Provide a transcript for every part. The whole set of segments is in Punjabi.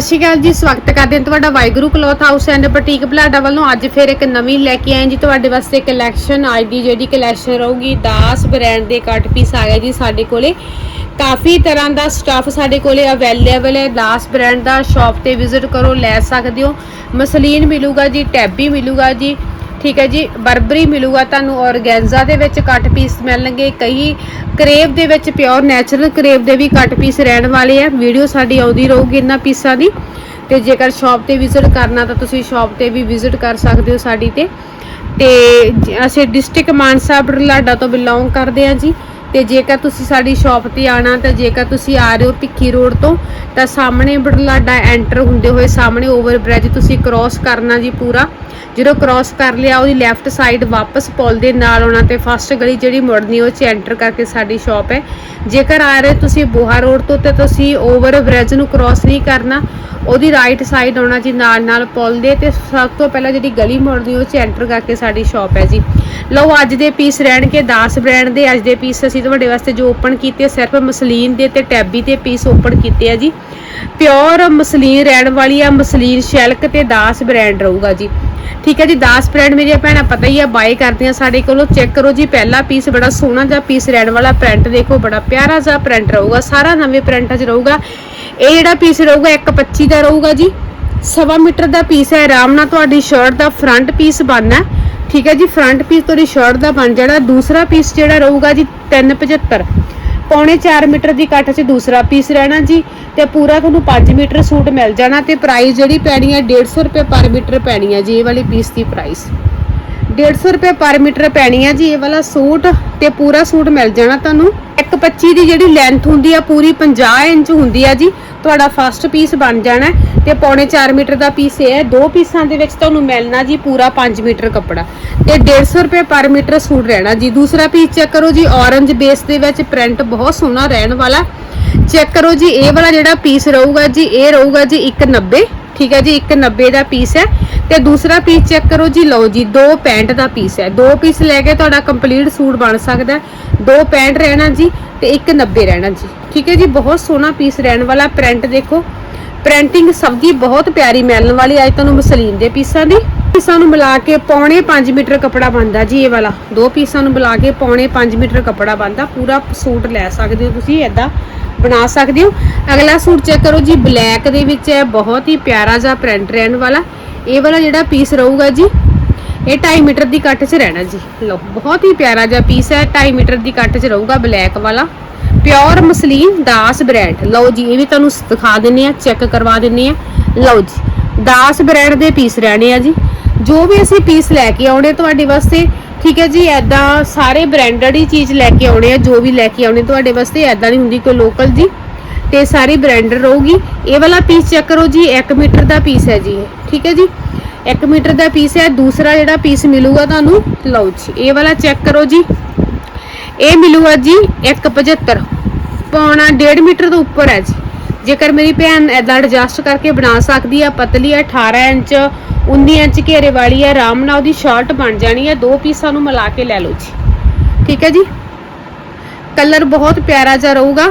ਸਤਿ ਸ਼੍ਰੀ ਅਕਾਲ ਜੀ, ਸਵਾਗਤ ਕਰਦੇ ਹਾਂ ਤੁਹਾਡਾ Waheguru cloth house and boutique Balada ਵੱਲੋਂ ਅੱਜ ਫਿਰ ਇੱਕ ਨਵੀਂ ਲੈ ਕੇ ਆਏ ਜੀ, ਤੁਹਾਡੇ ਵਾਸਤੇ ਕਲੈਕਸ਼ਨ ਅੱਜ ਦੀ ਜਿਹੜੀ ਕਲੈਕਸ਼ਨ ਰਹੂਗੀ, ਦਾਸ ਬ੍ਰਾਂਡ ਦੇ ਕੱਟ ਪੀਸ ਆ ਗਏ ਜੀ ਸਾਡੇ ਕੋਲੇ। ਕਾਫੀ ਤਰ੍ਹਾਂ ਦਾ ਸਟਾਫ ਸਾਡੇ ਕੋਲੇ ਅਵੇਲੇਬਲ ਹੈ, ਦਾਸ ਬ੍ਰਾਂਡ ਦਾ ਸ਼ਾਪ ਤੇ ਵਿਜ਼ਿਟ ਕਰੋ, ਲੈ ਸਕਦੇ ਹੋ। ਮਸਲੀਨ ਮਿਲੂਗਾ ਜੀ, ਟੈਬੀ ਮਿਲੂਗਾ ਜੀ ਠੀਕ ਹੈ ਜੀ, ਬਰਬਰੀ ਮਿਲੂਗਾ ਤੁਹਾਨੂੰ ਔਰਗੈਂਜ਼ਾ ਦੇ ਵਿੱਚ ਕੱਟ ਪੀਸ ਮਿਲਣਗੇ, ਕਈ ਕਰੇਬ ਦੇ ਵਿੱਚ ਪਿਓਰ ਨੈਚੁਰਲ ਕਰੇਬ ਦੇ ਵੀ ਕੱਟ ਪੀਸ ਰਹਿਣ ਵਾਲੇ ਆ। ਵੀਡੀਓ ਸਾਡੀ ਆਉਂਦੀ ਰਹੂਗੀ ਇਹਨਾਂ ਪੀਸਾਂ ਦੀ। ਤੇ ਜੇਕਰ ਸ਼ਾਪ ਤੇ ਵਿਜ਼ਿਟ ਕਰਨਾ ਤਾਂ ਤੁਸੀਂ ਸ਼ਾਪ ਤੇ ਵੀ ਵਿਜ਼ਿਟ ਕਰ ਸਕਦੇ ਹੋ ਸਾਡੀ ਤੇ। ਤੇ ਅਸੀਂ ਡਿਸਟ੍ਰਿਕਟ ਮਾਨਸਾ ਬਰਲਾਡਾ ਤੋਂ ਬਿਲੋਂਗ ਕਰਦੇ ਹਾਂ ਜੀ। ਤੇ ਜੇਕਰ ਤੁਸੀਂ ਸਾਡੀ ਸ਼ਾਪ ਤੇ ਆਣਾ ਤਾਂ ਜੇਕਰ ਤੁਸੀਂ ਆ ਰਹੇ ਹੋ ਭਿੱਖੀ ਰੋਡ ਤੋਂ, ਤਾਂ ਸਾਹਮਣੇ ਬਰਲਾਡਾ ਐਂਟਰ ਹੁੰਦੇ ਹੋਏ ਸਾਹਮਣੇ ਓਵਰ ਬ੍ਰਿਜ ਤੁਸੀਂ ਕ੍ਰਾਸ ਕਰਨਾ ਜੀ ਪੂਰਾ। ਜਦੋਂ ਕ੍ਰਾਸ ਕਰ ਲਿਆ, ਉਹਦੀ ਲੈਫਟ ਸਾਈਡ ਵਾਪਸ ਪੁਲ ਦੇ ਨਾਲ ਆਉਣਾ ਤੇ ਫਸਟ ਗਲੀ ਜਿਹੜੀ ਮੁੜਨੀ, ਉਹ ਚ ਐਂਟਰ ਕਰਕੇ ਸਾਡੀ ਸ਼ਾਪ ਹੈ। ਜੇਕਰ ਆ ਰਹੇ ਤੁਸੀਂ ਬੋਹਾ ਰੋਡ ਤੋਂ, ਤੇ ਤੁਸੀਂ ਓਵਰ ਬ੍ਰਿਜ ਨੂੰ ਕ੍ਰਾਸ ਨਹੀਂ ਕਰਨਾ। ਉਹਦੀ ਰਾਈਟ ਸਾਈਡ ਆਉਣਾ ਜੀ, ਨਾਲ ਨਾਲ ਪੁਲ ਦੇ ਤੇ ਸਭ ਤੋਂ ਪਹਿਲਾਂ ਜਿਹੜੀ ਗਲੀ ਮੁੜਨੀ, ਉਹ ਚ ਐਂਟਰ ਕਰਕੇ ਸਾਡੀ ਸ਼ਾਪ ਹੈ ਜੀ। ਲਓ, ਅੱਜ ਦੇ ਪੀਸ ਰਹਿਣਗੇ 10 ਬ੍ਰਾਂਡ ਦੇ, ਅੱਜ ਦੇ ਪੀਸ ਅਸੀਂ ਤੁਹਾਡੇ ਵਾਸਤੇ ਜੋ ਓਪਨ ਕੀਤੇ, ਸਿਰਫ ਮਸਲੀਨ ਦੇ ਤੇ ਟੈਬੀ ਦੇ ਪੀਸ ਓਪਨ ਕੀਤੇ ਆ ਜੀ। ਪਿਓਰ ਮਸਲੀਨ ਰਹਿਣ ਵਾਲੀ ਆ, ਮਸਲੀਨ ਸ਼ੈਲਕ ਤੇ 10 ਬ੍ਰਾਂਡ ਰਹੂਗਾ ਜੀ। ਠੀਕ ਹੈ ਜੀ 10 ਬ੍ਰਾਂਡ ਮੇਰੀਆਂ ਭੈਣਾਂ, ਪਤਾ ਹੀ ਆ ਬਾਏ ਕਰਦੀਆਂ ਸਾਡੇ ਕੋਲੋਂ। ਚੈੱਕ ਕਰੋ ਜੀ, ਪਹਿਲਾ ਪੀਸ ਬੜਾ ਸੋਹਣਾ ਜਿਹਾ ਪੀਸ ਰਹਿਣ ਵਾਲਾ ਪ੍ਰਿੰਟ ਦੇਖੋ, ਬੜਾ ਪਿਆਰਾ ਜਿਹਾ ਪ੍ਰਿੰਟ ਰਹੂਗਾ, ਸਾਰਾ ਨਵੇਂ ਪ੍ਰਿੰਟਾਂ 'ਚ ਰਹੂਗਾ। ਇਹ ਜਿਹੜਾ ਪੀਸ ਰਹੂਗਾ 125 ਦਾ ਰਹੂਗਾ ਜੀ। ਸਵਾ ਮੀਟਰ ਦਾ ਪੀਸ ਹੈ, ਆਰਾਮ ਨਾਲ ਤੁਹਾਡੀ ਸ਼ਰਟ ਦਾ ਫਰੰਟ ਪੀਸ ਬਣਨਾ ਠੀਕ ਹੈ ਜੀ ਫਰੰਟ ਪੀਸ ਤੁਹਾਡੀ ਸ਼ਰਟ ਦਾ ਬਣ ਜਾਣਾ। ਦੂਸਰਾ ਪੀਸ ਜਿਹੜਾ ਰਹੂਗਾ ਜੀ 375 ਪੌਣੇ 4 ਮੀਟਰ ਦੀ ਕੱਟ 'ਚ ਦੂਸਰਾ ਪੀਸ ਰਹਿਣਾ ਜੀ ਤੇ ਪੂਰਾ ਤੁਹਾਨੂੰ 5 ਮੀਟਰ ਸੂਟ ਮਿਲ ਜਾਣਾ ਤੇ ਪ੍ਰਾਈਸ ਜਿਹੜੀ ਪੈਣੀ ਹੈ 150 ਰੁਪਏ ਪਰ ਮੀਟਰ ਪੈਣੀ ਹੈ ਜੀ, ਇਹ ਵਾਲੀ ਪੀਸ ਦੀ ਪ੍ਰਾਈਸ 150 ਰੁਪਏ ਪਰ ਮੀਟਰ ਪੈਣੀ ਆ ਜੀ, ਇਹ ਵਾਲਾ ਸੂਟ ਤੇ ਪੂਰਾ ਸੂਟ ਮਿਲ ਜਾਣਾ ਤੁਹਾਨੂੰ। 125 ਦੀ ਜਿਹੜੀ ਲੈਂਥ ਹੁੰਦੀ ਆ, ਪੂਰੀ 50 ਇੰਚ ਹੁੰਦੀ ਆ ਜੀ, ਤੁਹਾਡਾ ਫਸਟ ਪੀਸ ਬਣ ਜਾਣਾ ਹੈ। ਤੇ ਪੌਣੇ 4 ਮੀਟਰ ਦਾ ਪੀਸ ਇਹ ਹੈ, ਦੋ ਪੀਸਾਂ ਦੇ ਵਿੱਚ ਤੁਹਾਨੂੰ ਮਿਲਣਾ ਜੀ, ਪੂਰਾ 5 ਮੀਟਰ ਕੱਪੜਾ। ਤੇ 150 ਰੁਪਏ ਪਰ ਮੀਟਰ ਸੂਟ ਰਹਿਣਾ ਜੀ। ਦੂਸਰਾ ਪੀਸ ਚੈੱਕ ਕਰੋ ਜੀ ਔਰੰਜ ਬੇਸ ਦੇ ਵਿੱਚ ਪ੍ਰਿੰਟ ਬਹੁਤ ਸੋਹਣਾ ਰਹਿਣ ਵਾਲਾ। ਚੈੱਕ ਕਰੋ ਜੀ, ਇਹ ਵਾਲਾ ਜਿਹੜਾ ਪੀਸ ਰਹੂਗਾ ਜੀ, ਇਹ ਰਹੂਗਾ ਜੀ 190 ਠੀਕ ਹੈ ਜੀ 190 ਦਾ ਪੀਸ ਹੈ ਤੇ ਦੂਸਰਾ ਪੀਸ ਚੈੱਕ ਕਰੋ ਜੀ, ਲਓ ਜੀ, ਦੋ ਪੈਂਟ ਦਾ ਪੀਸ ਹੈ। ਦੋ ਪੀਸ ਲੈ ਕੇ ਤੁਹਾਡਾ ਕੰਪਲੀਟ ਸੂਟ ਬਣ ਸਕਦਾ ਦੋ ਪੈਂਟ ਰਹਿਣਾ ਜੀ ਤੇ 190 ਰਹਿਣਾ ਜੀ। ਠੀਕ ਹੈ ਜੀ, ਬਹੁਤ ਸੋਹਣਾ ਪੀਸ ਰਹਿਣ ਵਾਲਾ ਪ੍ਰਿੰਟ ਦੇਖੋ। ਪ੍ਰਿੰਟਿੰਗ ਸਬਜ਼ੀ ਬਹੁਤ ਪਿਆਰੀ, ਮਿਲਣ ਵਾਲੀ। ਅੱਜ ਤੁਹਾਨੂੰ ਮਸਲੀਨ ਦੇ ਪੀਸਾਂ ਦੀ। ਪੀਸਾਂ ਨੂੰ ਮਿਲਾ ਕੇ ਪੌਣੇ 5 ਮੀਟਰ ਕੱਪੜਾ ਬਣਦਾ ਜੀ, ਇਹ ਵਾਲਾ। ਦੋ ਪੀਸਾਂ ਨੂੰ ਮਿਲਾ ਕੇ ਪੌਣੇ 5 ਮੀਟਰ ਕੱਪੜਾ ਬਣਦਾ। ਪੂਰਾ ਸੂਟ ਲੈ ਸਕਦੇ ਹੋ ਤੁਸੀਂ ਐਦਾਂ ਬਣਾ ਸਕਦੇ ਹੋ। ਅਗਲਾ ਸੂਟ ਚੈੱਕ ਕਰੋ ਜੀ, ਬਲੈਕ ਦੇ ਵਿੱਚ ਹੈ, ਬਹੁਤ ਹੀ ਪਿਆਰਾ ਜਿਹਾ ਪ੍ਰਿੰਟ ਰਹਿਣ ਵਾਲਾ। ਇਹ ਵਾਲਾ ਜਿਹੜਾ ਪੀਸ ਰਹੂਗਾ ਜੀ, ਇਹ 2.5 ਮੀਟਰ ਦੀ ਕੱਟ 'ਚ ਰਹਿਣਾ ਜੀ। ਲਓ, ਬਹੁਤ ਹੀ ਪਿਆਰਾ ਜਿਹਾ ਪੀਸ ਹੈ 2.5 ਮੀਟਰ ਦੀ ਕੱਟ 'ਚ ਰਹੂਗਾ ਬਲੈਕ ਵਾਲਾ। Pure muslin Das brand. ਲਓ ਜੀ, ਇਹ ਵੀ ਤੁਹਾਨੂੰ ਦਿਖਾ ਦਿੰਨੇ ਆ, ਚੈੱਕ ਕਰਵਾ ਦਿੰਨੇ ਆ। ਲਓ ਜੀ, ਦਾਸ ਬ੍ਰਾਂਡ ਦੇ ਪੀਸ ਰਹਿਣੇ ਆ ਜੀ। ਜੋ ਵੀ ਅਸੀਂ ਪੀਸ ਲੈ ਕੇ ਆਉਣੇ ਤੁਹਾਡੇ ਵਾਸਤੇ, ਠੀਕ ਹੈ ਜੀ ਐਦਾਂ ਸਾਰੇ ਬ੍ਰਾਂਡਡ ਹੀ ਚੀਜ਼ ਲੈ ਕੇ ਆਉਣੇ ਆ, ਜੋ ਵੀ ਲੈ ਕੇ ਆਉਣੇ ਤੁਹਾਡੇ ਵਾਸਤੇ ਐਦਾਂ ਨਹੀਂ ਹੁੰਦੀ ਕੋਈ ਲੋਕਲ ਜੀ। ਤੇ ਸਾਰੀ ਬ੍ਰਾਂਡਡ ਰਹੂਗੀ। ਇਹ ਵਾਲਾ ਪੀਸ ਚੈੱਕ ਕਰੋ ਜੀ 1 ਮੀਟਰ ਦਾ ਪੀਸ ਹੈ ਜੀ ਠੀਕ ਹੈ ਜੀ। 1 ਮੀਟਰ ਦਾ ਪੀਸ ਹੈ, ਦੂਸਰਾ ਜਿਹੜਾ ਪੀਸ ਮਿਲੂਗਾ ਤੁਹਾਨੂੰ, ਲਓ ਜੀ, ਇਹ ਵਾਲਾ ਚੈੱਕ ਕਰੋ ਜੀ। ਇਹ ਮਿਲੂਗਾ ਜੀ 175 ਪੌਣਾ 1.5 ਮੀਟਰ ਤੋਂ ਉੱਪਰ ਹੈ ਜੀ। ਜੇਕਰ ਮੇਰੀ ਭੈਣ ਐਦਾਂ ਐਡਜਸਟ ਕਰਕੇ ਬਣਾ ਸਕਦੀ ਆ, ਪਤਲੀ ਆ 18 ਇੰਚ 19 ਇੰਚ ਘੇਰੇ ਵਾਲੀ ਆ, ਆਰਾਮ ਨਾਲ ਉਹਦੀ ਸ਼ਰਟ ਬਣ ਜਾਣੀ ਹੈ ਦੋ ਪੀਸਾਂ ਨੂੰ ਮਿਲਾ ਕੇ ਲੈ ਲਓ ਜੀ। ਠੀਕ ਹੈ ਜੀ? ਕਲਰ ਬਹੁਤ ਪਿਆਰਾ ਜਿਹਾ ਰਹੂਗਾ।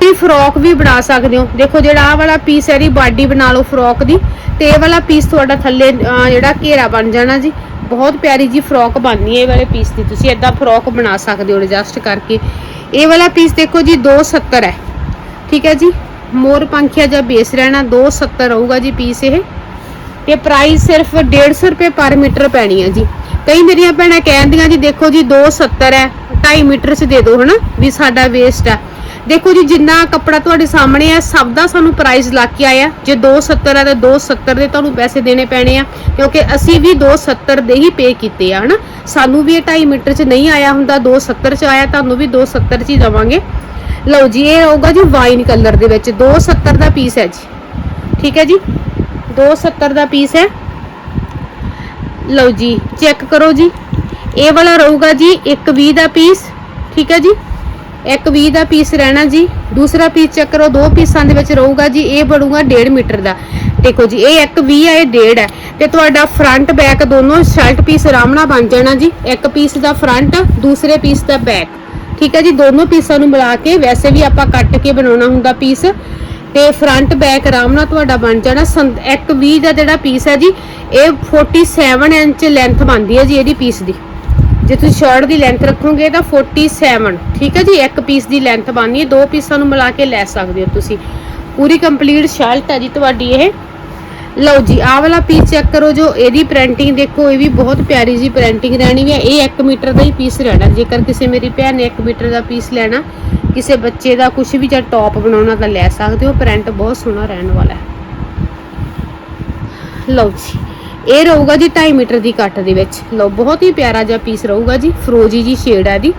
ਤੁਸੀਂ ਫਰੋਕ ਵੀ ਬਣਾ ਸਕਦੇ ਹੋ। ਦੇਖੋ ਜਿਹੜਾ ਆਹ ਵਾਲਾ ਪੀਸ ਹੈ ਦੀ ਬਾਡੀ ਬਣਾ ਲਓ ਫਰੋਕ ਦੀ। ਤੇ ਇਹ ਵਾਲਾ ਪੀਸ ਤੁਹਾਡਾ ਥੱਲੇ ਜਿਹੜਾ ਘੇਰਾ ਬਣ ਜਾਣਾ ਜੀ। ਬਹੁਤ ਪਿਆਰੀ ਜੀ ਫਰੋਕ ਬਣਨੀ ਹੈ ਇਹ ਵਾਲੇ ਪੀਸ ਦੀ। ਤੁਸੀਂ ਏਦਾਂ ਫਰੋਕ ਬਣਾ ਸਕਦੇ ਹੋ ਐਡਜਸਟ ਕਰਕੇ। ਇਹ ਵਾਲਾ ਪੀਸ ਦੇਖੋ ਜੀ 270 ਹੈ। ਠੀਕ ਹੈ ਜੀ? ਮੋਰ ਪੰਖੀਆ ਜਾਂ ਬੇਸ ਰਹਿਣਾ 270 ਰਹੂਗਾ ਜੀ ਪੀਸ ਇਹ। ਤੇ ਪ੍ਰਾਈਸ ਸਿਰਫ 150 ਰੁਪਏ ਪਰ ਮੀਟਰ ਪੈਣੀ ਹੈ ਜੀ। ਕਈ ਮੇਰੀਆਂ ਭੈਣਾਂ ਕਹਿੰਦੀਆਂ ਜੀ, ਦੇਖੋ ਜੀ 270 ਹੈ 2.5 ਮੀਟਰ ਚ ਦੇ ਦਿਓ ਹਨਾ, ਵੀ ਸਾਡਾ ਵੇਸਟ ਹੈ। ਦੇਖੋ ਜੀ, ਜਿੰਨਾ ਕੱਪੜਾ ਤੁਹਾਡੇ ਸਾਹਮਣੇ ਆ, ਸਭ ਦਾ ਸਾਨੂੰ ਪ੍ਰਾਈਸ ਲੱਗ ਕੇ ਆਇਆ। ਜੇ 270 ਆ, ਤਾਂ 270 ਦੇ ਤੁਹਾਨੂੰ ਪੈਸੇ ਦੇਣੇ ਪੈਣੇ ਆ, ਕਿਉਂਕਿ ਅਸੀਂ ਵੀ 270 ਦੇ ਹੀ ਪੇ ਕੀਤੇ ਆ, ਹਨਾ? ਸਾਨੂੰ ਵੀ ਇਹ 2.5 ਮੀਟਰ ਚ ਨਹੀਂ ਆਇਆ ਹੁੰਦਾ 270 ਚ ਆਇਆ, ਤੁਹਾਨੂੰ ਵੀ 270 ਚ ਹੀ ਦੇਵਾਂਗੇ। ਲਓ ਜੀ, ਇਹ ਹੋਊਗਾ ਜੀ ਵਾਈਨ ਕਲਰ ਦੇ ਵਿੱਚ। 270 ਦਾ ਪੀਸ ਹੈ ਜੀ। ਠੀਕ ਹੈ ਜੀ? 270 ਦਾ ਪੀਸ ਹੈ। ਲਓ ਜੀ ਚੈੱਕ ਕਰੋ ਜੀ। ਇਹ ਵਾਲਾ ਰਹੂਗਾ ਜੀ 120 ਦਾ ਪੀਸ ਠੀਕ ਹੈ ਜੀ? 120 ਦਾ ਪੀਸ ਰਹਿਣਾ ਜੀ, ਦੂਸਰਾ ਪੀਸ ਚੈੱਕ ਕਰੋ, ਦੋ ਪੀਸਾਂ ਦੇ ਵਿੱਚ ਰਹੂਗਾ ਜੀ, ਇਹ ਬਣੂਗਾ 1.5 ਮੀਟਰ ਦਾ। ਦੇਖੋ ਜੀ, ਇਹ 120 ਹੈ ਇਹ 1.5 ਹੈ ਤੇ ਤੁਹਾਡਾ ਫਰੰਟ ਬੈਕ ਦੋਨੋਂ ਸ਼ਰਟ ਪੀਸ ਆਰਾਮ ਨਾਲ ਬਣ ਜਾਣਾ ਜੀ। ਇੱਕ ਪੀਸ ਦਾ ਫਰੰਟ ਦੂਸਰੇ ਪੀਸ ਦਾ ਬੈਕ ਠੀਕ ਹੈ ਜੀ, ਦੋਨੋਂ ਪੀਸਾਂ ਨੂੰ ਮਿਲਾ ਕੇ ਵੈਸੇ ਵੀ ਆਪਾਂ ਕੱਟ ਕੇ ਬਣਾਉਣਾ ਹੁੰਦਾ ਪੀਸ ਤੇ ਫਰੰਟ ਬੈਕ ਆਰਾਮ ਨਾਲ ਤੁਹਾਡਾ ਬਣ ਜਾਣਾ। ਸੰ- ਇੱਕ 20 ਦਾ ਜਿਹੜਾ ਪੀਸ ਹੈ ਜੀ, ਇਹ 47 ਇੰਚ ਲੈਂਥ ਬਣਦੀ ਹੈ ਜੀ ਇਹਦੀ ਪੀਸ ਦੀ। ਜੇ ਤੁਸੀਂ ਸ਼ਰਟ ਦੀ ਲੈਂਥ ਰੱਖੋਗੇ ਤਾਂ 47 ਠੀਕ ਹੈ ਜੀ? ਇੱਕ ਪੀਸ ਦੀ ਲੈਂਥ ਬਣਨੀ ਹੈ। ਦੋ ਪੀਸਾਂ ਨੂੰ ਮਿਲਾ ਕੇ ਲੈ ਸਕਦੇ ਹੋ ਤੁਸੀਂ। ਪੂਰੀ ਕੰਪਲੀਟ ਸ਼ਰਟ ਹੈ ਜੀ ਤੁਹਾਡੀ ਇਹ। ਲਓ ਜੀ, ਆਹ ਵਾਲਾ ਪੀਸ ਚੈੱਕ ਕਰੋ ਜੋ ਇਹਦੀ ਪ੍ਰਿੰਟਿੰਗ ਦੇਖੋ, ਇਹ ਵੀ ਬਹੁਤ ਪਿਆਰੀ ਜੀ ਪ੍ਰਿੰਟਿੰਗ ਰਹਿਣੀ ਹੈ। ਇਹ 1 ਮੀਟਰ ਦਾ ਹੀ ਪੀਸ ਰਹਿਣਾ। ਜੇਕਰ ਕਿਸੇ ਮੇਰੀ ਭੈਣ ਨੇ 1 ਮੀਟਰ ਦਾ ਪੀਸ ਲੈਣਾ, ਕਿਸੇ ਬੱਚੇ ਦਾ ਕੁਝ ਵੀ ਜਾਂ ਟੌਪ ਬਣਾਉਣਾ ਤਾਂ ਲੈ ਸਕਦੇ ਹੋ। ਪ੍ਰਿੰਟ ਬਹੁਤ ਸੋਹਣਾ ਰਹਿਣ ਵਾਲਾ ਹੈ। ਲਓ ਜੀ ਇਹ ਰਹੂਗਾ ਜੀ 2.5 ਮੀਟਰ ਦੀ ਕੱਟ ਦੇ ਵਿੱਚ। ਲਓ, ਬਹੁਤ ਹੀ ਪਿਆਰਾ ਜਿਹਾ ਪੀਸ ਰਹੂਗਾ ਜੀ, ਫਰੋਜੀ ਜੀ ਸ਼ੇਡ ਹੈ ਦੀ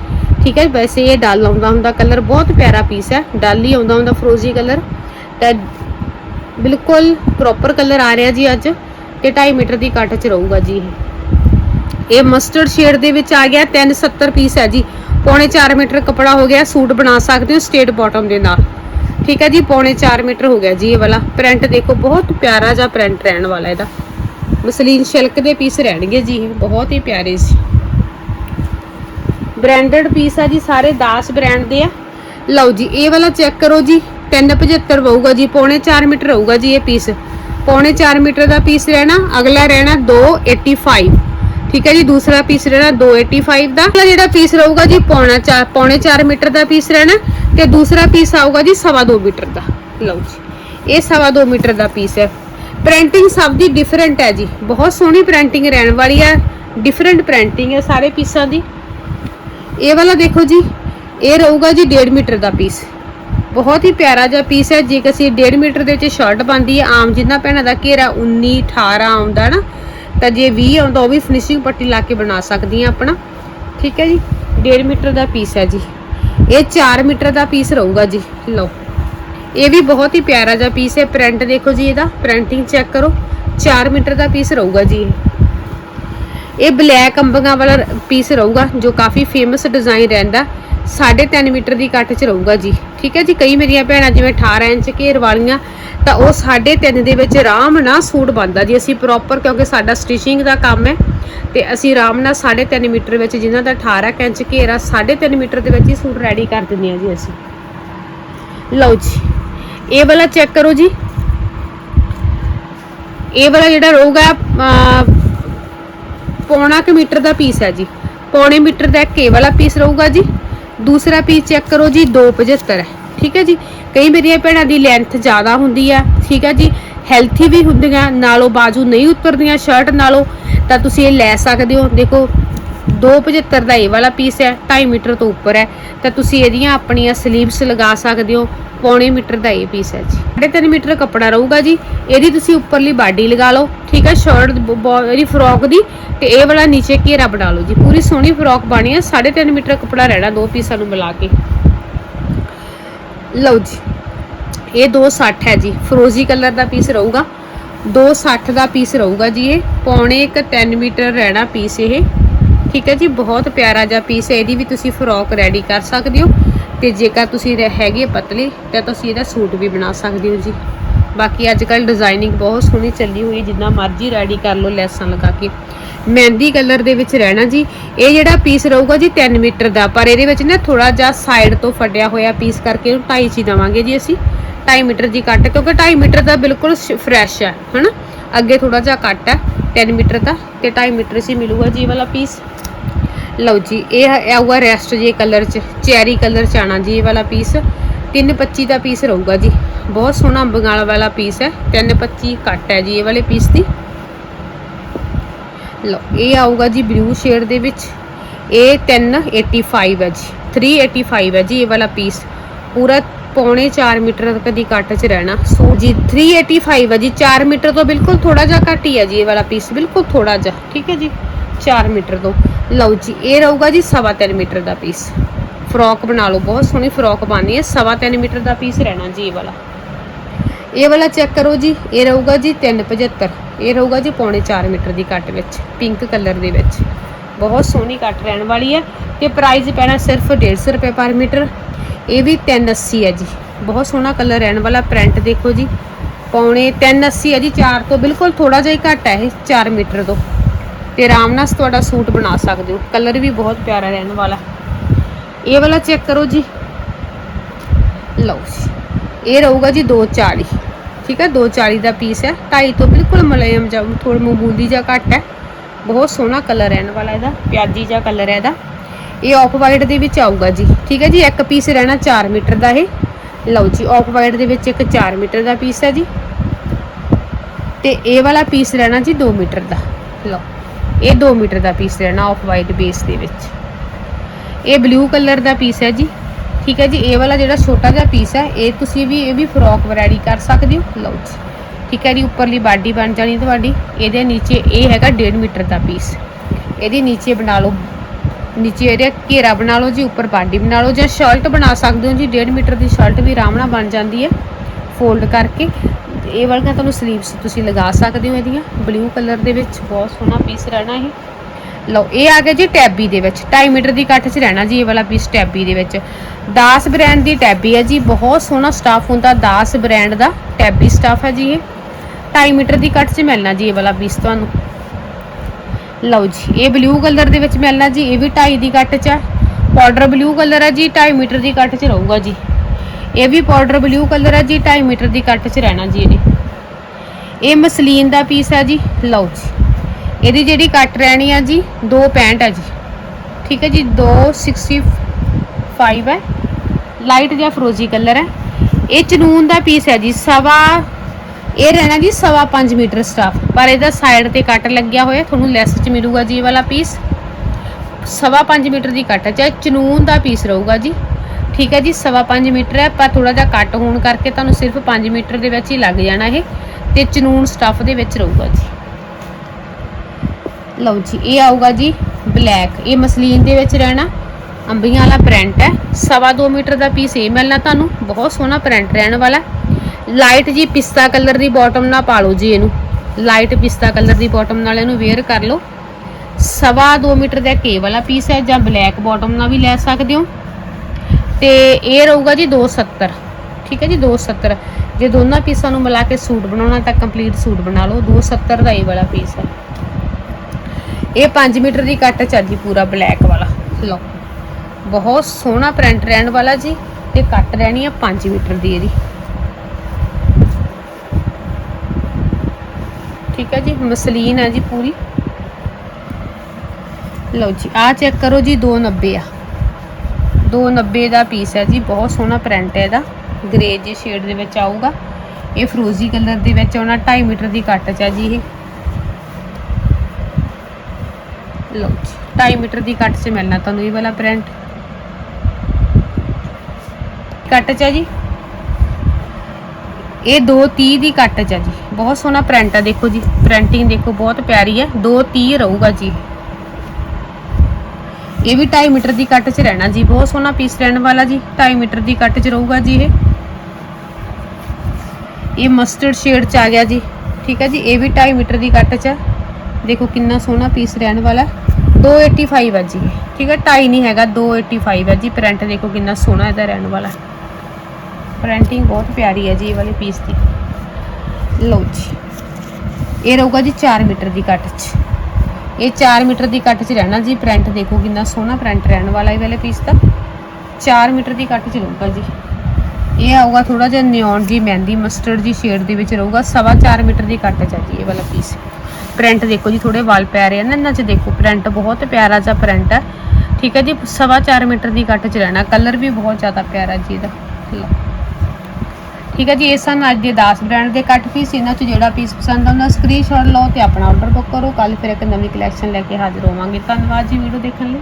ਠੀਕ ਹੈ ਵੈਸੇ ਇਹ ਡਲ ਆਉਂਦਾ ਹੁੰਦਾ ਕਲਰ ਬਹੁਤ ਪਿਆਰਾ ਪੀਸ ਹੈ। ਡਲ ਹੀ ਆਉਂਦਾ ਹੁੰਦਾ ਫਰੋਜੀ ਕਲਰ ਤਾਂ ਬਿਲਕੁਲ ਪ੍ਰੋਪਰ ਕਲਰ ਆ ਰਿਹਾ ਜੀ ਅੱਜ ਤੇ 2.5 ਮੀਟਰ ਦੀ ਕੱਟ ਚ ਰਹੂਗਾ ਜੀ ਇਹ। ਇਹ ਮਸਟਰਡ ਸ਼ੇਡ ਦੇ ਵਿੱਚ ਆ ਗਿਆ 370 ਪੀਸ ਹੈ ਜੀ। ਪੌਣੇ 4 ਮੀਟਰ ਕਪੜਾ ਹੋ ਗਿਆ, ਸੂਟ ਬਣਾ ਸਕਦੇ ਹੋ ਸਟੇਟ ਬਾਟਮ ਦੇ ਨਾਲ। ਠੀਕ ਹੈ ਜੀ, ਪੌਣੇ 4 ਮੀਟਰ ਹੋ ਗਿਆ ਜੀ ਇਹ ਵਾਲਾ। ਪ੍ਰਿੰਟ ਦੇਖੋ, ਬਹੁਤ ਪਿਆਰਾ ਜਿਹਾ ਪ੍ਰਿੰਟ ਰਹਿਣ ਵਾਲਾ ਇਹਦਾ। ਮਸਲੀਨ ਸਿਲਕ ਦੇ ਪੀਸ ਰਹਿਣਗੇ ਜੀ ਇਹ ਬਹੁਤ ਹੀ ਪਿਆਰੇ ਸੀ ਬ੍ਰਾਂਡਡ ਪੀਸ ਆ ਜੀ, ਸਾਰੇ ਦਾਸ ਬ੍ਰਾਂਡ ਦੇ ਆ। ਲਓ ਜੀ, ਇਹ ਵਾਲਾ ਚੈੱਕ ਕਰੋ ਜੀ 375 ਪਊਗਾ ਜੀ, ਪੌਣੇ 4 ਮੀਟਰ ਹੋਊਗਾ ਜੀ ਇਹ ਪੀਸ ਪੌਣੇ 4 ਮੀਟਰ ਦਾ ਪੀਸ ਰਹਿਣਾ, ਅਗਲਾ ਰਹਿਣਾ 285 ਠੀਕ ਹੈ ਜੀ, ਦੂਸਰਾ ਪੀਸ ਰਹਿਣਾ 285 ਦਾ। ਅਗਲਾ ਜਿਹੜਾ ਪੀਸ ਰਹੂਗਾ ਜੀ, ਪੌਣਾ 4 ਪੌਣੇ 4 ਮੀਟਰ ਦਾ ਪੀਸ ਰਹਿਣਾ ਤੇ ਦੂਸਰਾ ਪੀਸ ਆਊਗਾ ਜੀ 2.5 ਮੀਟਰ ਦਾ। ਲਓ ਜੀ, ਇਹ 2.5 ਮੀਟਰ ਦਾ ਪੀਸ ਹੈ। ਪ੍ਰਿੰਟਿੰਗ ਸਭ ਦੀ ਡਿਫਰੈਂਟ ਹੈ ਜੀ। ਬਹੁਤ ਸੋਹਣੀ ਪ੍ਰਿੰਟਿੰਗ ਰਹਿਣ ਵਾਲੀ ਹੈ। ਡਿਫਰੈਂਟ ਪ੍ਰਿੰਟਿੰਗ ਹੈ ਸਾਰੇ ਪੀਸਾਂ ਦੀ। ਇਹ ਵਾਲਾ ਦੇਖੋ ਜੀ। ਇਹ ਰਹੂਗਾ ਜੀ 1.5 ਮੀਟਰ ਦਾ ਪੀਸ ਬਹੁਤ ਹੀ ਪਿਆਰਾ ਜਿਹਾ ਪੀਸ ਹੈ। ਜੇ ਅਸੀਂ 1.5 ਮੀਟਰ ਦੇ ਵਿੱਚ ਸ਼ਰਟ ਪਾਉਂਦੀ ਹੈ, ਆਮ ਜਿੰਨਾ ਭੈਣਾਂ ਦਾ ਘੇਰਾ 19 18 ਆਉਂਦਾ ਨਾ, ਤਾਂ ਜੇ 20 ਆਉਂਦਾ, ਉਹ ਵੀ ਫਿਨਿਸ਼ਿੰਗ ਪੱਟੀ ਲਾ ਕੇ ਬਣਾ ਸਕਦੀ ਸਕਦੀਆਂ ਆਪਣਾ। ਠੀਕ ਹੈ ਜੀ। 1.5 ਮੀਟਰ ਦਾ ਪੀਸ ਹੈ ਜੀ। ਇਹ 4 ਮੀਟਰ ਦਾ ਪੀਸ ਰਹੂਗਾ ਜੀ। ਲਓ। ਇਹ ਵੀ ਬਹੁਤ ਹੀ ਪਿਆਰਾ ਜਿਹਾ ਪੀਸ ਹੈ। ਪ੍ਰਿੰਟ ਦੇਖੋ ਜੀ ਇਹਦਾ। ਪ੍ਰਿੰਟਿੰਗ ਚੈੱਕ ਕਰੋ। 4 ਮੀਟਰ ਦਾ ਪੀਸ ਰਹੂਗਾ ਜੀ ਇਹ। ਇਹ ਬਲੈਕ ਅੰਬੀਆਂ ਵਾਲਾ ਪੀਸ ਰਹੂਗਾ, ਜੋ ਕਾਫੀ ਫੇਮਸ ਡਿਜ਼ਾਈਨ ਰਹਿੰਦਾ। 3.5 ਮੀਟਰ ਦੀ ਕੱਟ ਚ ਰਹੂਗਾ ਜੀ। ਠੀਕ ਹੈ ਜੀ? ਕਈ ਮੇਰੀਆਂ ਭੈਣਾਂ ਜਿਵੇਂ 18 ਇੰਚ ਘੇਰ ਵਾਲੀਆਂ, ਤਾਂ ਉਹ 3.5 ਦੇ ਵਿੱਚ ਆਰਾਮ ਨਾਲ ਸੂਟ ਬਣਦਾ ਜੀ। ਅਸੀਂ ਪ੍ਰੋਪਰ ਕਿਉਂਕਿ ਸਾਡਾ ਸਟਿਚਿੰਗ ਦਾ ਕੰਮ ਹੈ, ਤੇ ਅਸੀਂ ਆਰਾਮ ਨਾਲ 3.5 ਮੀਟਰ ਵਿੱਚ ਜਿਨ੍ਹਾਂ ਦਾ 18 ਕੁ ਇੰਚ ਘੇਰਾ 3.5 ਮੀਟਰ ਦੇ ਵਿੱਚ ਹੀ ਸੂਟ ਰੈਡੀ ਕਰ ਦਿੰਦੇ ਆ ਜੀ ਅਸੀਂ। ਲਓ ਜੀ। ਇਹ ਵਾਲਾ ਚੈੱਕ ਕਰੋ ਜੀ। ਇਹ ਵਾਲਾ ਜਿਹੜਾ ਰਹੂਗਾ ਪੌਣਾ ਕੁ ਮੀਟਰ ਦਾ ਪੀਸ ਹੈ ਜੀ। ਪੌਣੇ ਮੀਟਰ ਦਾ ਇੱਕ ਇਹ ਵਾਲਾ ਪੀਸ ਰਹੂਗਾ ਜੀ। ਦੂਸਰਾ ਪੀਸ ਚੈੱਕ ਕਰੋ ਜੀ 275 ਹੈ। ਠੀਕ ਹੈ ਜੀ? ਕਈ ਮੇਰੀਆਂ ਭੈਣਾਂ ਦੀ ਲੈਂਥ ਜ਼ਿਆਦਾ ਹੁੰਦੀ ਆ ਠੀਕ ਹੈ ਜੀ? ਹੈਲਥੀ ਵੀ ਹੁੰਦੀਆਂ, ਨਾਲੋਂ ਬਾਜੂ ਨਹੀਂ ਉਤਰਦੀਆਂ ਸ਼ਰਟ ਨਾਲੋਂ। ਤਾਂ ਤੁਸੀਂ ਇਹ ਲੈ ਸਕਦੇ ਹੋ। ਦੇਖੋ 275 ਦਾ ਇਹ ਵਾਲਾ ਪੀਸ ਹੈ 2.5 ਮੀਟਰ ਤੋਂ ਉੱਪਰ ਹੈ। ਤਾਂ ਤੁਸੀਂ ਇਹਦੀਆਂ ਆਪਣੀਆਂ ਸਲੀਵਸ ਲਗਾ ਸਕਦੇ ਹੋ। ਪੌਣੇ ਮੀਟਰ ਦਾ ਇਹ ਪੀਸ ਹੈ ਜੀ। 3.5 ਮੀਟਰ ਕੱਪੜਾ ਰਹੂਗਾ ਜੀ। ਇਹਦੀ ਤੁਸੀਂ ਉੱਪਰਲੀ ਬਾਡੀ ਲਗਾ ਲਓ, ਠੀਕ ਹੈ? ਸ਼ਰਟ ਇਹਦੀ ਫਰੋਕ ਦੀ ਤੇ ਇਹ ਵਾਲਾ ਨੀਚੇ ਘੇਰਾ ਬਣਾ ਲਓ ਜੀ। ਪੂਰੀ ਸੋਹਣੀ ਫਰੋਕ ਬਣੀ ਹੈ 3.5 ਮੀਟਰ ਕੱਪੜਾ ਰਹਿਣਾ ਦੋ ਪੀਸਾਂ ਨੂੰ ਮਿਲਾ ਕੇ। ਲਓ ਜੀ, ਇਹ 260 ਹੈ ਜੀ। ਫਰੋਜ਼ੀ ਕਲਰ ਦਾ ਪੀਸ ਰਹੂਗਾ। 260 ਦਾ ਪੀਸ ਰਹੂਗਾ ਜੀ ਇਹ। ਪੌਣੇ ਇੱਕ 3 ਮੀਟਰ ਰਹਿਣਾ ਪੀਸ ਇਹ। ਠੀਕ ਹੈ ਜੀ? ਬਹੁਤ ਪਿਆਰਾ ਜਿਹਾ ਪੀਸ ਹੈ। ਇਹਦੀ ਵੀ ਤੁਸੀਂ ਫਰੋਕ ਰੈਡੀ ਕਰ ਸਕਦੇ ਹੋ। ਤੇ ਜੇਕਰ ਤੁਸੀਂ ਹੈਗੇ ਪਤਲੇ, ਤਾਂ ਤੁਸੀਂ ਇਹਦਾ ਸੂਟ ਵੀ ਬਣਾ ਸਕਦੇ ਹੋ ਜੀ। ਬਾਕੀ ਅੱਜ ਕੱਲ ਡਿਜ਼ਾਈਨਿੰਗ ਬਹੁਤ ਸੋਹਣੀ ਚੱਲੀ ਹੋਈ, ਜਿੰਨਾ ਮਰਜ਼ੀ ਰੈਡੀ ਕਰ ਲਓ ਲੈਸਾਂ ਲਗਾ ਕੇ। ਮਹਿੰਦੀ ਕਲਰ ਦੇ ਵਿੱਚ ਰਹਿਣਾ ਜੀ। ਇਹ ਜਿਹੜਾ ਪੀਸ ਰਹੂਗਾ ਜੀ 3 ਮੀਟਰ ਦਾ, ਪਰ ਇਹਦੇ ਵਿੱਚ ਨਾ ਥੋੜਾ ਜਿਹਾ ਸਾਈਡ ਤੋਂ ਫਟਿਆ ਹੋਇਆ ਪੀਸ ਕਰਕੇ ਇਹਨੂੰ 2.5 ਚ ਹੀ ਦੇਵਾਂਗੇ ਜੀ ਅਸੀਂ। 2.5 ਮੀਟਰ ਦੀ ਕੱਟ ਕਿਉਂਕਿ 2.5 ਮੀਟਰ ਦਾ ਬਿਲਕੁਲ ਫਰੈਸ਼ ਹੈ, ਹਨਾ? ਅੱਗੇ ਥੋੜਾ ਜਿਹਾ ਕੱਟ ਹੈ 3 ਮੀਟਰ ਦਾ, ਤੇ 2.5 ਮੀਟਰ ਸੀ ਮਿਲੂਗਾ ਜੀ ਇਹ ਵਾਲਾ ਪੀਸ ਲਓ ਜੀ, ਇਹ ਆਊਗਾ ਰੈਸਟ ਜੇ ਕਲਰ ਚ ਚੈਰੀ ਕਲਰ ਚ ਆਣਾ ਜੀ ਇਹ ਵਾਲਾ ਪੀਸ 325 ਦਾ ਪੀਸ ਰਹੂਗਾ ਜੀ। ਬਹੁਤ ਸੋਹਣਾ ਬੰਗਾਲ ਵਾਲਾ ਪੀਸ ਹੈ। 325 ਕੱਟ ਹੈ ਜੀ ਇਹ ਵਾਲੇ ਪੀਸ ਦੀ। ਲਓ, ਇਹ ਆਊਗਾ ਜੀ ਬਲੂ ਸ਼ੇਡ ਦੇ ਵਿੱਚ। ਇਹ 385 ਹੈ ਜੀ। 385 ਹੈ ਜੀ ਇਹ ਵਾਲਾ ਪੀਸ ਪੂਰਾ ਪੌਣੇ 4 ਮੀਟਰ ਤੱਕ ਦੀ ਕੱਟ 'ਚ ਰਹਿਣਾ। ਸੋ ਜੀ 385 ਹੈ ਜੀ। 4 ਮੀਟਰ ਤੋਂ ਬਿਲਕੁਲ ਥੋੜਾ ਜਿਹਾ ਘੱਟ ਹੀ ਹੈ ਜੀ ਇਹ ਵਾਲਾ ਪੀਸ ਬਿਲਕੁਲ ਥੋੜਾ ਜਿਹਾ। ਠੀਕ ਹੈ ਜੀ? 4 ਮੀਟਰ ਤੋਂ। ਲਓ ਜੀ, ਇਹ ਰਹੂਗਾ ਜੀ 3.5 ਮੀਟਰ ਦਾ ਪੀਸ ਫਰੋਕ ਬਣਾ ਲਓ, ਬਹੁਤ ਸੋਹਣੀ ਫਰੋਕ ਬਣਨੀ ਹੈ। 3.5 ਮੀਟਰ ਦਾ ਪੀਸ ਰਹਿਣਾ ਜੀ ਇਹ ਵਾਲਾ। ਇਹ ਵਾਲਾ ਚੈੱਕ ਕਰੋ ਜੀ, ਇਹ ਰਹੂਗਾ ਜੀ 375 ਇਹ ਰਹੂਗਾ ਜੀ ਪੌਣੇ 4 ਮੀਟਰ ਦੀ ਕੱਟ ਵਿੱਚ ਪਿੰਕ ਕਲਰ ਦੇ ਵਿੱਚ। ਬਹੁਤ ਸੋਹਣੀ ਕੱਟ ਰਹਿਣ ਵਾਲੀ ਹੈ ਤੇ ਪ੍ਰਾਈਸ ਪੈਣਾ ਸਿਰਫ 150 ਰੁਪਏ ਪਰ ਮੀਟਰ। ਇਹ ਵੀ 380 ਹੈ ਜੀ। ਬਹੁਤ ਸੋਹਣਾ ਕਲਰ ਰਹਿਣ ਵਾਲਾ ਪ੍ਰਿੰਟ ਦੇਖੋ ਜੀ। ਪੌਣੇ 380 ਹੈ ਜੀ 4 ਤੋਂ ਬਿਲਕੁਲ ਥੋੜਾ ਜਿਹਾ ਹੀ ਘੱਟ ਹੈ ਇਹ 4 ਮੀਟਰ ਤੋਂ। ਤੇ ਆਰਾਮ ਨਾਲ ਤੁਹਾਡਾ ਸੂਟ ਬਣਾ ਸਕਦੇ ਹੋ। ਕਲਰ ਵੀ ਬਹੁਤ ਪਿਆਰਾ ਰਹਿਣ ਵਾਲਾ। ਇਹ ਵਾਲਾ ਚੈੱਕ ਕਰੋ ਜੀ। ਲਓ ਜੀ। ਇਹ ਰਹੂਗਾ ਜੀ 240 ਠੀਕ ਹੈ 240 ਦਾ ਪੀਸ ਹੈ। 2.5 ਤੋਂ ਬਿਲਕੁਲ ਮਲਾਇਮ ਜਾਂ ਥੋੜਾ ਮੂਬੂਲੀ ਜਾਂ ਘੱਟ ਹੈ। ਬਹੁਤ ਸੋਹਣਾ ਕਲਰ ਰਹਿਣ ਵਾਲਾ ਇਹਦਾ। ਪਿਆਜੀ ਜਿਹਾ ਕਲਰ ਹੈ ਇਹਦਾ। ਇਹ ਆਫ ਵਾਈਟ ਦੇ ਵਿੱਚ ਆਊਗਾ ਜੀ। ਠੀਕ ਹੈ ਜੀ, ਇੱਕ ਪੀਸ ਰਹਿਣਾ 4 ਮੀਟਰ ਦਾ ਇਹ। ਲਓ ਜੀ ਆਫ ਵਾਈਟ ਦੇ ਵਿੱਚ ਇੱਕ 4 ਮੀਟਰ ਦਾ ਪੀਸ ਹੈ ਜੀ। ਤੇ ਇਹ ਵਾਲਾ ਪੀਸ ਰਹਿਣਾ ਜੀ 2 ਮੀਟਰ ਦਾ। ਲਓ। ਇਹ 2 ਮੀਟਰ ਦਾ ਪੀਸ ਰਹਿਣਾ ਆਫ ਵਾਈਟ ਬੇਸ ਦੇ ਵਿੱਚ। ਇਹ ਬਲੂ ਕਲਰ ਦਾ ਪੀਸ ਹੈ ਜੀ। ਠੀਕ ਹੈ ਜੀ, ਇਹ ਵਾਲਾ ਜਿਹੜਾ ਛੋਟਾ ਜਿਹਾ ਪੀਸ ਹੈ, ਇਹ ਤੁਸੀਂ ਵੀ, ਇਹ ਵੀ ਫਰੋਕ ਵੈਰਾਈਟੀ ਕਰ ਸਕਦੇ ਹੋ। ਲਓ ਜੀ। ਠੀਕ ਹੈ ਜੀ, ਉੱਪਰਲੀ ਬਾਡੀ ਬਣ ਜਾਣੀ ਤੁਹਾਡੀ। ਇਹਦੇ ਨੀਚੇ ਇਹ ਹੈਗਾ 1.5 ਮੀਟਰ ਦਾ ਪੀਸ ਇਹਦੇ ਨੀਚੇ ਬਣਾ ਲਓ। ਨੀਚੇ ਇਹਦੇ ਘੇਰਾ ਬਣਾ ਲਓ ਜੀ, ਉੱਪਰ ਬਾਡੀ ਬਣਾ ਲਓ। ਜਾਂ ਸ਼ਰਟ ਬਣਾ ਸਕਦੇ ਹੋ ਜੀ 1.5 ਮੀਟਰ ਦੀ ਸ਼ਰਟ ਵੀ ਆਰਾਮ ਨਾਲ ਬਣ ਜਾਂਦੀ ਹੈ। ਫੋਲਡ ਕਰਕੇ। ਇਹ ਵਾਲੀਆਂ ਤੁਹਾਨੂੰ ਸਲੀਵਸ ਤੁਸੀਂ ਲਗਾ ਸਕਦੇ ਹੋ ਇਹਦੀਆਂ। ਬਲੂ ਕਲਰ ਦੇ ਵਿੱਚ ਬਹੁਤ ਸੋਹਣਾ ਪੀਸ ਰਹਿਣਾ ਇਹ। ਲਓ, ਇਹ ਆ ਗਿਆ ਜੀ ਟੈਬੀ ਦੇ ਵਿੱਚ। 2.5 ਮੀਟਰ ਦੀ ਕੱਟ 'ਚ ਰਹਿਣਾ ਜੀ ਇਹ ਵਾਲਾ ਪੀਸ ਟੈਬੀ ਦੇ ਵਿੱਚ। ਦਾਸ ਬ੍ਰਾਂਡ ਦੀ ਟੈਬੀ ਹੈ ਜੀ। ਬਹੁਤ ਸੋਹਣਾ ਸਟਾਫ ਹੁੰਦਾ ਦਾਸ ਬ੍ਰਾਂਡ ਦਾ। ਟੈਬੀ ਸਟਾਫ ਹੈ ਜੀ ਇਹ। 2.5 ਮੀਟਰ ਦੀ ਕੱਟ 'ਚ ਮਿਲਣਾ ਜੀ ਇਹ ਵਾਲਾ ਪੀਸ ਤੁਹਾਨੂੰ। ਲਓ ਜੀ, ਇਹ ਬਲੂ ਕਲਰ ਦੇ ਵਿੱਚ ਮਿਲਣਾ ਜੀ। ਇਹ ਵੀ 2.5 ਦੀ ਕੱਟ 'ਚ ਹੈ। ਪਾਊਡਰ ਬਲੂ ਕਲਰ ਹੈ ਜੀ। 2.5 ਮੀਟਰ ਦੀ ਕੱਟ 'ਚ ਰਹੂਗਾ ਜੀ। ਇਹ ਵੀ ਪਾਊਡਰ ਬਲੂ ਕਲਰ ਹੈ ਜੀ 2.5 ਮੀਟਰ ਦੀ ਕੱਟ 'ਚ ਰਹਿਣਾ ਜੀ ਇਹਨੇ ਇਹ ਮਸਲੀਨ ਦਾ ਪੀਸ ਹੈ ਜੀ, ਲਓ ਜੀ। ਇਹਦੀ ਜਿਹੜੀ ਕੱਟ ਰਹਿਣੀ ਆ ਜੀ 265 ਹੈ ਜੀ। ਠੀਕ ਹੈ ਜੀ 265 ਹੈ ਲਾਈਟ ਜਾਂ ਫਰੋਜ਼ੀ ਕਲਰ ਹੈ ਇਹ ਚਨੂਨ ਦਾ ਪੀਸ ਹੈ ਜੀ, ਸਵਾ, ਇਹ ਰਹਿਣਾ ਜੀ ਸਵਾ 5 ਮੀਟਰ ਸਟਾਫ ਪਰ ਇਹਦਾ ਸਾਈਡ ਤੇ ਕੱਟ ਲੱਗਿਆ ਹੋਇਆ, ਤੁਹਾਨੂੰ ਲੈਸ ਚ ਮਿਲੂਗਾ ਜੀ ਇਹ ਵਾਲਾ ਪੀਸ ਸਵਾ 5 ਮੀਟਰ ਦੀ ਕੱਟ ਹੈ ਚਾਹੇ ਚਨੂਨ ਦਾ ਪੀਸ ਰਹੂਗਾ ਜੀ। ਠੀਕ ਹੈ ਜੀ, ਸਵਾ 5 ਮੀਟਰ ਹੈ ਪਰ ਥੋੜਾ ਜਿਹਾ ਕੱਟ ਹੋਣ ਕਰਕੇ ਤੁਹਾਨੂੰ ਸਿਰਫ 5 ਮੀਟਰ ਦੇ ਵਿੱਚ ਹੀ ਲੱਗ ਜਾਣਾ ਇਹ ਤੇ ਚਨੂਨ ਸਟਫ ਦੇ ਵਿੱਚ ਰਹੂਗਾ ਜੀ। ਲਓ ਜੀ, ਇਹ ਆਊਗਾ ਜੀ ਬਲੈਕ ਇਹ ਮਸਲੀਨ ਦੇ ਵਿੱਚ ਰਹਿਣਾ, ਅੰਬੀਆਂ ਵਾਲਾ ਪ੍ਰਿੰਟ ਹੈ, ਸਵਾ 2 ਮੀਟਰ ਦਾ ਪੀਸ ਇਹ ਮਿਲਣਾ ਤੁਹਾਨੂੰ, ਬਹੁਤ ਸੋਹਣਾ ਪ੍ਰਿੰਟ ਰਹਿਣ ਵਾਲਾ ਲਾਈਟ ਜੀ ਪਿਸਤਾ ਕਲਰ ਦੀ ਬਾਟਮ ਨਾਲ ਪਾ ਲਓ ਜੀ ਇਹਨੂੰ ਲਾਈਟ ਪਿਸਤਾ ਕਲਰ ਦੀ ਬਾਟਮ ਨਾਲ ਇਹਨੂੰ ਵੇਅਰ ਕਰ ਲਓ। ਸਵਾ 2 ਮੀਟਰ ਦਾ ਕੇ ਵਾਲਾ ਪੀਸ ਹੈ ਜਾਂ ਬਲੈਕ ਬਾਟਮ ਨਾਲ ਵੀ ਲੈ ਸਕਦੇ ਹੋ। ਤੇ ਇਹ ਰਹੂਗਾ ਜੀ 270 ਠੀਕ ਹੈ ਜੀ 270 ਜੇ ਦੋਨਾਂ ਪੀਸਾਂ ਨੂੰ ਮਿਲਾ ਕੇ ਸੂਟ ਬਣਾਉਣਾ ਤਾਂ ਕੰਪਲੀਟ ਸੂਟ ਬਣਾ ਲਓ। 270 ਦਾ ਇਹ ਵਾਲਾ ਪੀਸ ਹੈ। ਇਹ 5 ਮੀਟਰ ਦੀ ਕੱਟ ਚ ਆ ਜੀ ਪੂਰਾ ਬਲੈਕ ਵਾਲਾ। ਲਓ। ਬਹੁਤ ਸੋਹਣਾ ਪ੍ਰਿੰਟ ਰਹਿਣ ਵਾਲਾ ਜੀ ਤੇ ਕੱਟ ਰਹਿਣੀ ਆ 5 ਮੀਟਰ ਦੀ ਇਹਦੀ। ਠੀਕ ਹੈ ਜੀ, ਮਸਲੀਨ ਹੈ ਜੀ ਪੂਰੀ। ਲਓ ਜੀ ਆ ਚੈੱਕ ਕਰੋ ਜੀ 290 ਆ। 290 ਦਾ ਪੀਸ ਹੈ ਜੀ, ਬਹੁਤ ਸੋਹਣਾ ਪ੍ਰਿੰਟ ਹੈ ਇਹਦਾ। ਗ੍ਰੇ ਜੀ ਸ਼ੇਡ ਦੇ ਵਿੱਚ ਆਊਗਾ। ਇਹ ਫਰੋਜ਼ੀ ਕਲਰ ਦੇ ਵਿੱਚ ਆਉਣਾ 2.5 ਮੀਟਰ ਦੀ ਕੱਟ ਚ ਆ ਜੀ ਇਹ। ਲਓ 2.5 ਮੀਟਰ ਦੀ ਕੱਟ 'ਚ ਮਿਲਣਾ ਤੁਹਾਨੂੰ ਇਹ ਵਾਲਾ ਪ੍ਰਿੰਟ ਕੱਟ 'ਚ ਹੈ ਜੀ। ਇਹ 230 ਦੀ ਕੱਟ 'ਚ ਹੈ ਜੀ। ਬਹੁਤ ਸੋਹਣਾ ਪ੍ਰਿੰਟ ਹੈ, ਦੇਖੋ ਜੀ। ਪ੍ਰਿੰਟਿੰਗ ਦੇਖੋ, ਬਹੁਤ ਪਿਆਰੀ ਹੈ। 230 ਰਹੂਗਾ ਜੀ। ਇਹ ਵੀ 2.5 ਮੀਟਰ ਦੀ ਕੱਟ 'ਚ ਰਹਿਣਾ ਜੀ, ਬਹੁਤ ਸੋਹਣਾ ਪੀਸ ਰਹਿਣ ਵਾਲਾ ਜੀ 2.5 ਮੀਟਰ ਦੀ ਕੱਟ 'ਚ ਰਹੂਗਾ ਜੀ ਇਹ। ਇਹ ਮਸਟਰਡ ਸ਼ੇਡ 'ਚ ਆ ਗਿਆ ਜੀ, ਠੀਕ ਹੈ ਜੀ, ਇਹ ਵੀ 2.5 ਮੀਟਰ ਦੀ ਕੱਟ 'ਚ। ਹੈ ਦੇਖੋ ਕਿੰਨਾ ਸੋਹਣਾ ਪੀਸ ਰਹਿਣ ਵਾਲਾ 285 ਹੈ ਜੀ ਠੀਕ ਹੈ 2.5 ਨਹੀਂ ਹੈਗਾ 285 ਹੈ ਜੀ ਪ੍ਰਿੰਟ ਦੇਖੋ ਕਿੰਨਾ ਸੋਹਣਾ ਇਹਦਾ ਰਹਿਣ ਵਾਲਾ। ਪ੍ਰਿੰਟਿੰਗ ਬਹੁਤ ਪਿਆਰੀ ਹੈ ਜੀ ਇਹ ਵਾਲੇ ਪੀਸ ਦੀ। ਲਓ ਜੀ, ਇਹ ਰਹੂਗਾ ਜੀ 4 ਮੀਟਰ ਦੀ ਕੱਟ 'ਚ। ਇਹ 4 ਮੀਟਰ ਦੀ ਕੱਟ 'ਚ ਰਹਿਣਾ ਜੀ ਪ੍ਰਿੰਟ ਦੇਖੋ ਕਿੰਨਾ ਸੋਹਣਾ ਪ੍ਰਿੰਟ ਰਹਿਣ ਵਾਲਾ ਇਹ ਵਾਲੇ ਪੀਸ ਦਾ। 4 ਮੀਟਰ ਦੀ ਕੱਟ 'ਚ ਰਹੂਗਾ ਜੀ। ਇਹ ਆਊਗਾ ਥੋੜਾ ਜਿਹਾ ਨਿਓਨ ਜੀ, ਮਹਿੰਦੀ ਮਸਟਰਡ ਜੀ ਸ਼ੇਡ ਦੇ ਵਿੱਚ ਰਹੂਗਾ, ਸਵਾ 4 ਮੀਟਰ ਦੀ ਕੱਟ 'ਚ ਆ ਜੀ ਇਹ ਵਾਲਾ ਪੀਸ ਪ੍ਰਿੰਟ ਦੇਖੋ ਜੀ ਥੋੜੇ ਵਾਲ ਰਹੇ ਆ ਨਾ, ਇਹਨਾਂ 'ਚ ਦੇਖੋ ਪ੍ਰਿੰਟ ਬਹੁਤ ਪਿਆਰਾ ਜਿਹਾ ਪ੍ਰਿੰਟ ਹੈ ਠੀਕ ਹੈ ਜੀ, ਸਵਾ 4 ਮੀਟਰ ਦੀ ਕੱਟ 'ਚ ਰਹਿਣਾ ਕਲਰ ਵੀ ਬਹੁਤ ਜ਼ਿਆਦਾ ਪਿਆਰਾ ਜੀ ਇਹਦਾ। ਠੀਕ ਹੈ ਜੀ, ਇਹ ਸਨ ਅੱਜ ਦੇ 10 ਬ੍ਰਾਂਡ ਦੇ ਕੱਟ ਪੀਸ ਇਹਨਾਂ 'ਚ ਜਿਹੜਾ ਪੀਸ ਪਸੰਦ ਆਉਂਦਾ ਸਕਰੀਨਸ਼ਾਟ ਲਓ ਤੇ ਆਪਣਾ ਆਰਡਰ ਬੁੱਕ ਕਰੋ ਕੱਲ ਫਿਰ ਇੱਕ ਨਵੀਂ ਕਲੈਕਸ਼ਨ ਲੈ ਕੇ ਹਾਜ਼ਰ ਹੋਵਾਂਗੇ। ਧੰਨਵਾਦ ਜੀ ਵੀਡੀਓ ਦੇਖਣ ਲਈ।